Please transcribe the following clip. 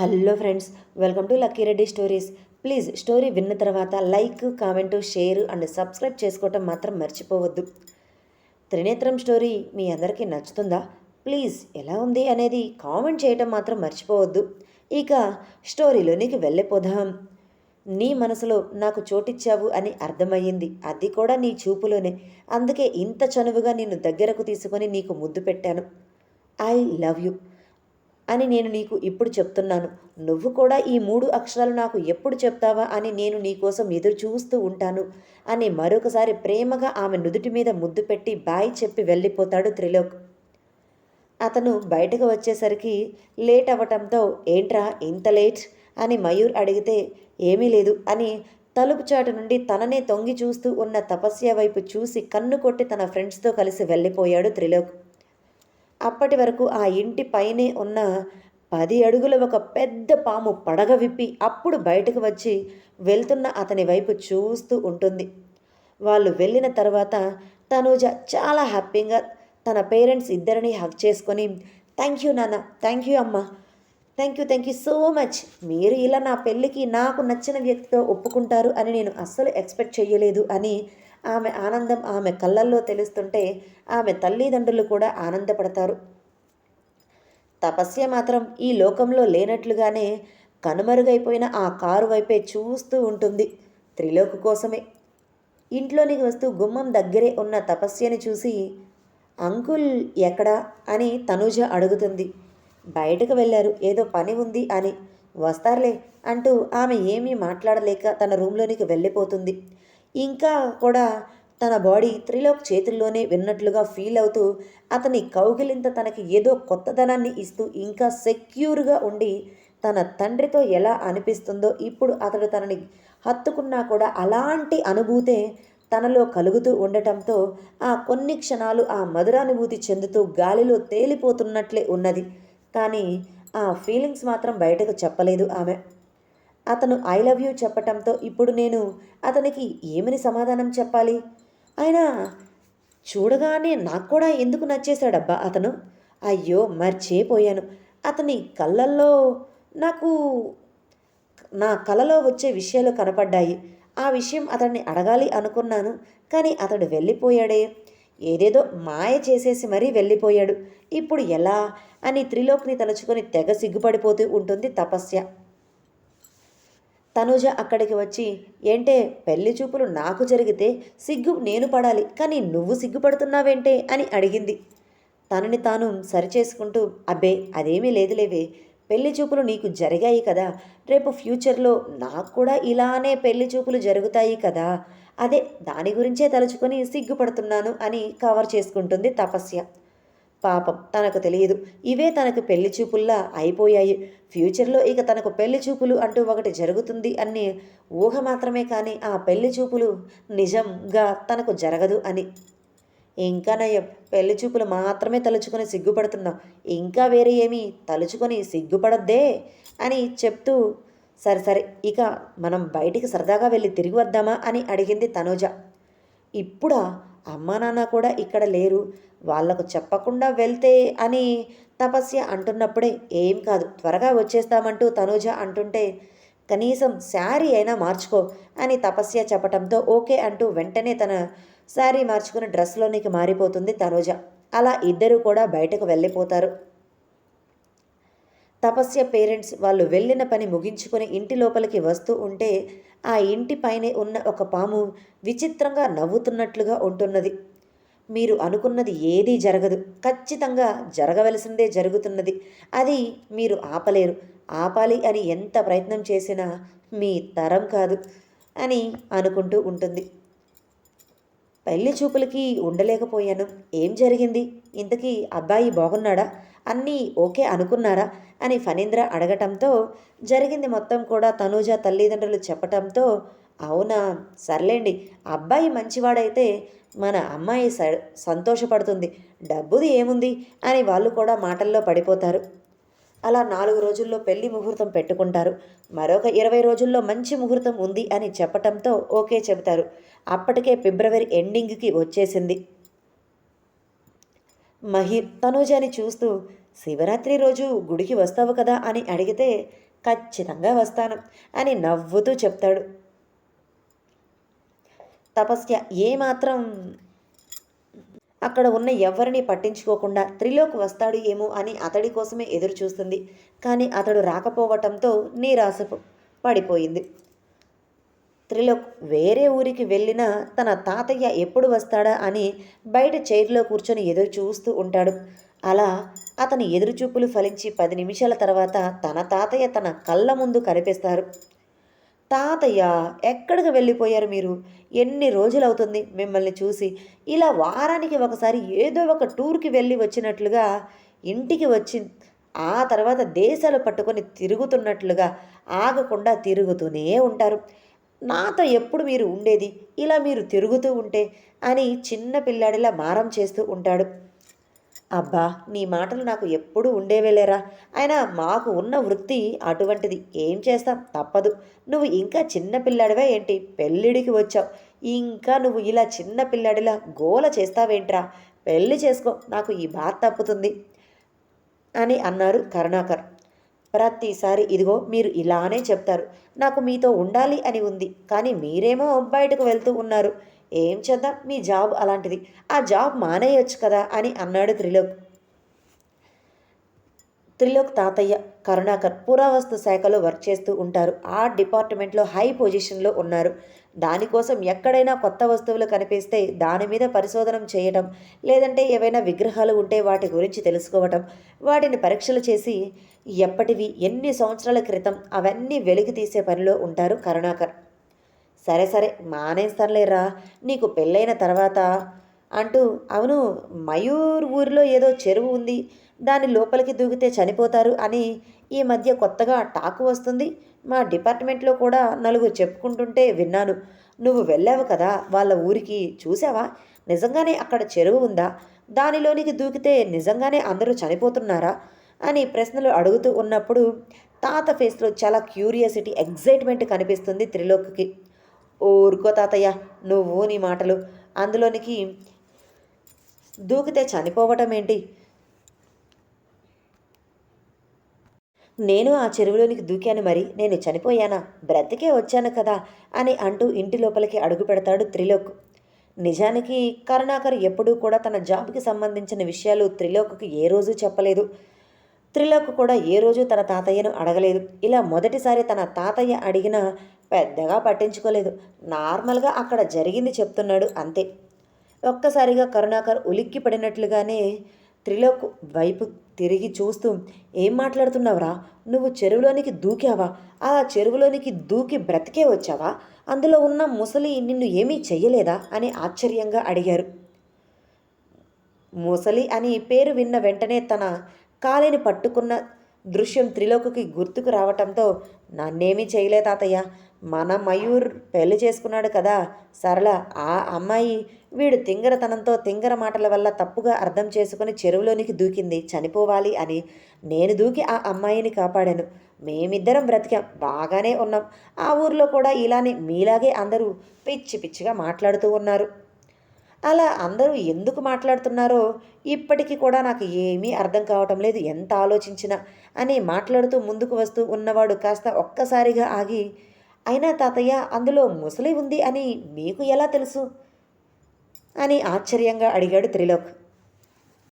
Hello friends welcome to Lucky Reddy stories. Please story విన్న తర్వాత like comment share and subscribe చేసుకోవటం మాత్రం మర్చిపోవద్దు. త్రినేత్రం స్టోరీ మీ అందరికీ నచ్చుతుందా? ప్లీజ్ ఎలా ఉంది అనేది కామెంట్ చేయటం మాత్రం మర్చిపోవద్దు. ఇక స్టోరీలోనికి వెళ్ళిపోదాం. నీ మనసులో నాకు చోటిచ్చావు అని అర్థమయ్యింది. అది కూడా నీ చూపులోనే. అందుకే ఇంత చనువుగా నిన్ను దగ్గరకు తీసుకొని నీకు ముద్దు పెట్టాను. I love you. అని నేను నీకు ఇప్పుడు చెప్తున్నాను. నువ్వు కూడా ఈ మూడు అక్షరాలు నాకు ఎప్పుడు చెప్తావా అని నేను నీకోసం ఎదురు చూస్తూ ఉంటాను. అని మరొకసారి ప్రేమగా ఆమె నుదుటి మీద ముద్దు పెట్టి బాయ్ చెప్పి వెళ్ళిపోతాడు త్రిలోక్. అతను బయటకు వచ్చేసరికి లేట్ అవ్వటంతో ఏంట్రా ఇంత లేట్? అని మయూర్ అడిగితే ఏమీ లేదు అని తలుపు చాటు నుండి తననే తొంగి చూస్తూ ఉన్న తపస్య వైపు చూసి కన్ను కొట్టి తన ఫ్రెండ్స్తో కలిసి వెళ్ళిపోయాడు త్రిలోక్. అప్పటి వరకు ఆ ఇంటి పైనే ఉన్న పది అడుగుల ఒక పెద్ద పాము పడగ విప్పి అప్పుడు బయటకు వచ్చి వెళ్తున్న అతని వైపు చూస్తూ ఉంటుంది. వాళ్ళు వెళ్ళిన తర్వాత తనూజ చాలా హ్యాపీగా తన పేరెంట్స్ ఇద్దరిని హక్ చేసుకొని థ్యాంక్ యూ నాన్న థ్యాంక్ యూ అమ్మ thank you thank you so much. మీరు ఇలా నా పెళ్ళికి నాకు నచ్చిన వ్యక్తితో ఒప్పుకుంటారు అని నేను అస్సలు ఎక్స్పెక్ట్ చేయలేదు అని ఆమె ఆనందం ఆమె కళ్ళల్లో తెలుస్తుంటే ఆమె తల్లిదండ్రులు కూడా ఆనందపడతారు. తపస్య మాత్రం ఈ లోకంలో లేనట్లుగానే కనుమరుగైపోయిన ఆ కారు వైపే చూస్తూ ఉంటుంది. త్రిలోకు కోసమే. ఇంట్లోనికి వస్తూ గుమ్మం దగ్గరే ఉన్న తపస్యని చూసి అంకుల్ ఎక్కడా? అని తనూజ అడుగుతుంది. బయటకు వెళ్ళారు. ఏదో పని ఉంది అని. వస్తారులే అంటూ ఆమె ఏమీ మాట్లాడలేక తన రూమ్లోనికి వెళ్ళిపోతుంది. ఇంకా కూడా తన బాడీ త్రిలోక్ చేతుల్లోనే విన్నట్లుగా ఫీల్ అవుతూ అతని కౌగిలింత తనకి ఏదో కొత్తదనాన్ని ఇస్తూ ఇంకా సెక్యూర్గా ఉండి తన తండ్రితో ఎలా అనిపిస్తుందో ఇప్పుడు అతడు తనని హత్తుకున్నా కూడా అలాంటి అనుభూతే తనలో కలుగుతూ ఉండటంతో ఆ కొన్ని క్షణాలు ఆ మధురానుభూతి చెందుతూ గాలిలో తేలిపోతున్నట్లే ఉన్నది. కానీ ఆ ఫీలింగ్స్ మాత్రం బయటకు చెప్పలేదు ఆమె. అతను ఐ లవ్ యూ చెప్పటంతో ఇప్పుడు నేను అతనికి ఏమని సమాధానం చెప్పాలి? అయినా చూడగానే నాకు కూడా ఎందుకు నచ్చేశాడబ్బా అతను? అయ్యో మర్చిపోయాను. అతని కళ్ళల్లో నాకు నా కలలో వచ్చే విషయాలు కనపడ్డాయి. ఆ విషయం అతన్ని అడగాలి అనుకున్నాను కానీ అతడు వెళ్ళిపోయాడే. ఏదేదో మాయ చేసేసి మరీ వెళ్ళిపోయాడు. ఇప్పుడు ఎలా? అని త్రిలోక్ని తలుచుకొని తెగ సిగ్గుపడిపోతూ ఉంటుంది తపస్య. తనూజ అక్కడికి వచ్చి ఏంటే పెళ్ళి చూపులు నాకు జరిగితే సిగ్గు నేను పడాలి కానీ నువ్వు సిగ్గుపడుతున్నావేంటే? అని అడిగింది. తనని తాను సరిచేసుకుంటూ అబ్బే అదేమీ లేదులేవే పెళ్ళి చూపులు నీకు జరిగాయి కదా రేపు ఫ్యూచర్లో నాకు కూడా ఇలానే పెళ్ళి చూపులు జరుగుతాయి కదా అదే దాని గురించే తలుచుకొని సిగ్గుపడుతున్నాను అని కవర్ చేసుకుంటుంది తపస్య. పాపం తనకు తెలియదు. ఇవే తనకు పెళ్ళి చూపుల్లా అయిపోయాయి. ఫ్యూచర్లో ఇక తనకు పెళ్ళి చూపులు అంటూ ఒకటి జరుగుతుంది అని ఊహ మాత్రమే కానీ ఆ పెళ్ళి చూపులు నిజంగా తనకు జరగదు అని. ఇంకా నయం పెళ్ళి చూపులు మాత్రమే తలుచుకొని సిగ్గుపడుతున్నాం ఇంకా వేరే ఏమీ తలుచుకొని సిగ్గుపడద్దే అని చెప్తూ సరే సరే ఇక మనం బయటికి సరదాగా వెళ్ళి తిరిగి వద్దామా అని అడిగింది తనూజ. ఇప్పుడా అమ్మా నాన్న కూడా ఇక్కడ లేరు. వాళ్ళకు చెప్పకుండా వెళ్తే అని తపస్య అంటున్నప్పుడే ఏం కాదు త్వరగా వచ్చేస్తామంటూ తనూజ అంటుంటే కనీసం శారీ అయినా మార్చుకో అని తపస్య చెప్పటంతో ఓకే అంటూ వెంటనే తన శారీ మార్చుకుని డ్రెస్లోనికి మారిపోతుంది తనూజ. అలా ఇద్దరూ కూడా బయటకు వెళ్ళిపోతారు. తపస్య పేరెంట్స్ వాళ్ళు వెళ్ళిన పని ముగించుకొని ఇంటి లోపలికి వస్తూ ఉంటే ఆ ఇంటి పైనే ఉన్న ఒక పాము విచిత్రంగా నవ్వుతున్నట్లుగా ఉంటున్నది. మీరు అనుకున్నది ఏదీ జరగదు. ఖచ్చితంగా జరగవలసిందే జరుగుతున్నది. అది మీరు ఆపలేరు. ఆపాలి అని ఎంత ప్రయత్నం చేసినా మీ తరం కాదు అని అనుకుంటూ ఉంటుంది. పెళ్ళి చూపులకి ఉండలేకపోయాను. ఏం జరిగింది? ఇంతకీ అబ్బాయి బాగున్నాడా? అన్నీ ఓకే అనుకున్నారా? అని ఫణీంద్ర అడగటంతో జరిగింది మొత్తం కూడా తనూజ తల్లిదండ్రులు చెప్పటంతో అవునా? సర్లేండి అబ్బాయి మంచివాడైతే మన అమ్మాయి స సంతోషపడుతుంది. డబ్బుది ఏముంది? అని వాళ్ళు కూడా మాటల్లో పడిపోతారు. అలా నాలుగు రోజుల్లో పెళ్ళి ముహూర్తం పెట్టుకుంటారు. మరొక ఇరవై రోజుల్లో మంచి ముహూర్తం ఉంది అని చెప్పటంతో ఓకే చెబుతారు. అప్పటికే ఫిబ్రవరి ఎండింగ్కి వచ్చేసింది. మహిర్ తనూజాని చూస్తూ శివరాత్రి రోజు గుడికి వస్తావు కదా? అని అడిగితే ఖచ్చితంగా వస్తాను అని నవ్వుతూ చెప్తాడు. తపస్య ఏమాత్రం అక్కడ ఉన్న ఎవరిని పట్టించుకోకుండా త్రిలోక్ వస్తాడు ఏమో అని అతడి కోసమే ఎదురు చూస్తుంది కానీ అతడు రాకపోవటంతో నీరాశ పడిపోయింది. త్రిలోక్ వేరే ఊరికి వెళ్ళినా తన తాతయ్య ఎప్పుడు వస్తాడా అని బయట చైర్లో కూర్చొని ఎదురు చూస్తూ ఉంటాడు. అలా అతని ఎదురుచూపులు ఫలించి పది నిమిషాల తర్వాత తన తాతయ్య తన కళ్ళ ముందు కనిపిస్తారు. తాతయ్య ఎక్కడికి వెళ్ళిపోయారు మీరు? ఎన్ని రోజులు అవుతుంది మిమ్మల్ని చూసి? ఇలా వారానికి ఒకసారి ఏదో ఒక టూర్కి వెళ్ళి వచ్చినట్లుగా ఇంటికి వచ్చి ఆ తర్వాత దేశాలు పట్టుకొని తిరుగుతున్నట్లుగా ఆగకుండా తిరుగుతూనే ఉంటారు. నాతో ఎప్పుడు మీరు ఉండేది? ఇలా మీరు తిరుగుతూ ఉంటే అని చిన్న పిల్లాడిలా మారం చేస్తూ ఉంటాడు. అబ్బా నీ మాటలు నాకు ఎప్పుడూ ఉండేవేలేరా అయినా మాకు ఉన్న వృత్తి అటువంటిది. ఏం చేస్తాం? తప్పదు. నువ్వు ఇంకా చిన్న పిల్లాడివే ఏంటి? పెళ్ళిడికి వచ్చావు. ఇంకా నువ్వు ఇలా చిన్న పిల్లాడిలా గోల చేస్తావేంట్రా? పెళ్ళి చేసుకో. నాకు ఈ బాధ తప్పుతుంది అని అన్నారు కరుణాకర్. ప్రతిసారి ఇదిగో మీరు ఇలానే చెప్తారు. నాకు మీతో ఉండాలి అని ఉంది. కానీ మీరేమో బయటకు వెళ్తూ ఉన్నారు. ఏం చేద్దాం? మీ జాబ్ అలాంటిది. ఆ జాబ్ మానేయొచ్చు కదా అని అన్నాడు త్రిలోక్. త్రిలోక్ తాతయ్య కరుణాకర్ పురావస్తు శాఖలో వర్క్ చేస్తూ ఉంటారు. ఆ డిపార్ట్మెంట్లో హై పొజిషన్లో ఉన్నారు. దానికోసం ఎక్కడైనా కొత్త వస్తువులు కనిపిస్తే దాని మీద పరిశోధన చేయటం లేదంటే ఏవైనా విగ్రహాలు ఉంటే వాటి గురించి తెలుసుకోవటం వాటిని పరీక్షలు చేసి ఎప్పటివి ఎన్ని సంవత్సరాల క్రితం అవన్నీ వెలికి తీసే పనిలో ఉంటారు కరుణాకర్. సరే సరే మానేస్తానులేరా నీకు పెళ్ళైన తర్వాత అంటూ అవును మయూర్ ఊరిలో ఏదో చెరువు ఉంది దాని లోపలికి దూకితే చనిపోతారు అని ఈ మధ్య కొత్తగా టాకు వస్తుంది. మా డిపార్ట్మెంట్లో కూడా నలుగురు చెప్పుకుంటుంటే విన్నాను. నువ్వు వెళ్ళావు కదా వాళ్ళ ఊరికి చూసావా నిజంగానే అక్కడ చెరువు ఉందా? దానిలోనికి దూకితే నిజంగానే అందరూ చనిపోతున్నారా? అని ప్రశ్నలు అడుగుతూ ఉన్నప్పుడు తాత ఫేస్లో చాలా క్యూరియాసిటీ ఎగ్జైట్మెంట్ కనిపిస్తుంది త్రిలోక్కి. ఊరుకో తాతయ్య నువ్వు నీ మాటలు. అందులోనికి దూకితే చనిపోవటం ఏంటి నేను ఆ చెరువులోనికి దూకాను మరి నేను చనిపోయానా? బ్రతికే వచ్చాను కదా అని అంటూ ఇంటి లోపలికి అడుగు పెడతాడు త్రిలోక్. నిజానికి కరుణాకర్ ఎప్పుడూ కూడా తన జాబ్కి సంబంధించిన విషయాలు త్రిలోక్కి ఏ రోజు చెప్పలేదు. త్రిలోక్ కూడా ఏ రోజు తన తాతయ్యను అడగలేదు. ఇలా మొదటిసారి తన తాతయ్య అడిగినా పెద్దగా పట్టించుకోలేదు. నార్మల్గా అక్కడ జరిగింది చెప్తున్నాడు అంతే. ఒక్కసారిగా కరుణాకర్ ఉలిక్కి పడినట్లుగానే త్రిలోక్ వైపు తిరిగి చూస్తూ ఏం మాట్లాడుతున్నావురా? నువ్వు చెరువులోనికి దూకావా? ఆ చెరువులోనికి దూకి బ్రతికే వచ్చావా? అందులో ఉన్న ముసలి నిన్ను ఏమీ చెయ్యలేదా? అని ఆశ్చర్యంగా అడిగారు. ముసలి అని పేరు విన్న వెంటనే తన కాలిని పట్టుకున్న దృశ్యం త్రిలోకుకి గుర్తుకు రావటంతో నన్నేమీ చేయలే తాతయ్య. మన మయూర్ పెళ్ళి చేసుకున్నాడు కదా. సరళ ఆ అమ్మాయి వీడు తింగరతనంతో తింగర మాటల వల్ల తప్పుగా అర్థం చేసుకుని చెరువులోనికి దూకింది. చనిపోవాలి అని. నేను దూకి ఆ అమ్మాయిని కాపాడాను. మేమిద్దరం బ్రతికాం. బాగానే ఉన్నాం. ఆ ఊర్లో కూడా ఇలానే మీలాగే అందరూ పిచ్చి పిచ్చిగా మాట్లాడుతూ ఉన్నారు. అలా అందరూ ఎందుకు మాట్లాడుతున్నారో ఇప్పటికీ కూడా నాకు ఏమీ అర్థం కావటం లేదు. ఎంత ఆలోచించినా అని మాట్లాడుతూ ముందుకు వస్తూ ఉన్నవాడు కాస్త ఒక్కసారిగా ఆగి అయినా తాతయ్య అందులో ముసలి ఉంది అని మీకు ఎలా తెలుసు? అని ఆశ్చర్యంగా అడిగాడు త్రిలోక్.